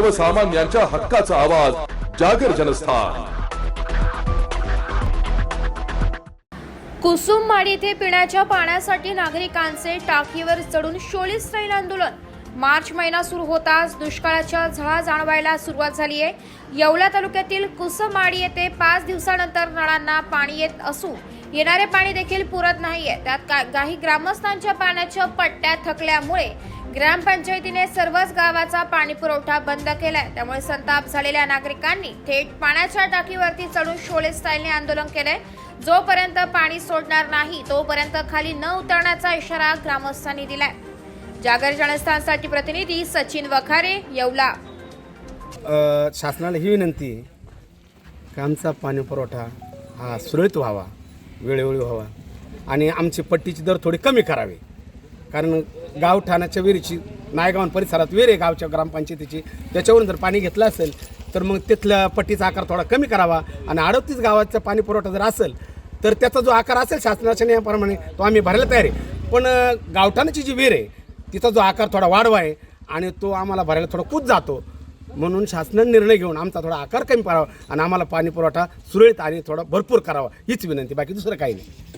सर्वसामान्यांच्या हक्काचा आवाज जागर जनस्थान. कुसुमवाडी येथे पिण्याच्या पाण्यासाठी नागरिकांचे टाकीवर चढून शोली स्टाईल आंदोलन. मार्च महिना सुरू होताच दुष्काळाच्या झळा जाणवायला सुरुवात झाली आहे. येवला तालुक्यातील कुसुमवाडी येथे पाच दिवसानंतर नळांना पाणी येत असून येणारे पाणी देखील पुरत नाहीये. त्यात काही ग्रामस्थांच्या पाण्याच्या पट्ट्या थकल्यामुळे ग्रामपंचायतीने सर्वच गावाचा पाणी पुरवठा बंद केलाय. त्यामुळे संताप झालेल्या नागरिकांनी थेट पाण्याच्या टाकीवरती चढून शोले स्टाईलने आंदोलन केलंय. जोपर्यंत पाणी सोडणार नाही तोपर्यंत खाली न उतरण्याचा इशारा ग्रामस्थांनी दिलाय. जागर जनस्थानसाठी प्रतिनिधी सचिन वखारे येवला. शासनाला ही विनंती की आमचा पाणी पुरवठा हा सुरळीत व्हावा वेळोवेळी व्हावा. आणि आमची पट्टीची दर थोडी कमी करावी. कारण गावठाणाच्या विहिरीची नायगावन परिसरात विहीर आहे गावच्या ग्रामपंचायतीची. त्याच्यावरून जर पाणी घेतलं असेल तर मग तिथल्या पट्टीचा आकार थोडा कमी करावा आणि अडतीस गावाचा पाणी पुरवठा जर असेल तर त्याचा जो आकार असेल शासनाच्या नियमाप्रमाणे तो आम्ही भरायला तयार आहे. पण गावठाणाची जी विहीर आहे तिचा जो आकार थोडा वाढवा आहे आणि तो आम्हाला भरायला थोडा कूद जातो. म्हणून शासनाने निर्णय घेऊन आमचा थोडा आकार कमी करावा आणि आम्हाला पाणी पुरवठा सुरळीत आणि थोडा भरपूर करावा हीच विनंती. बाकी दुसरं काही नाही.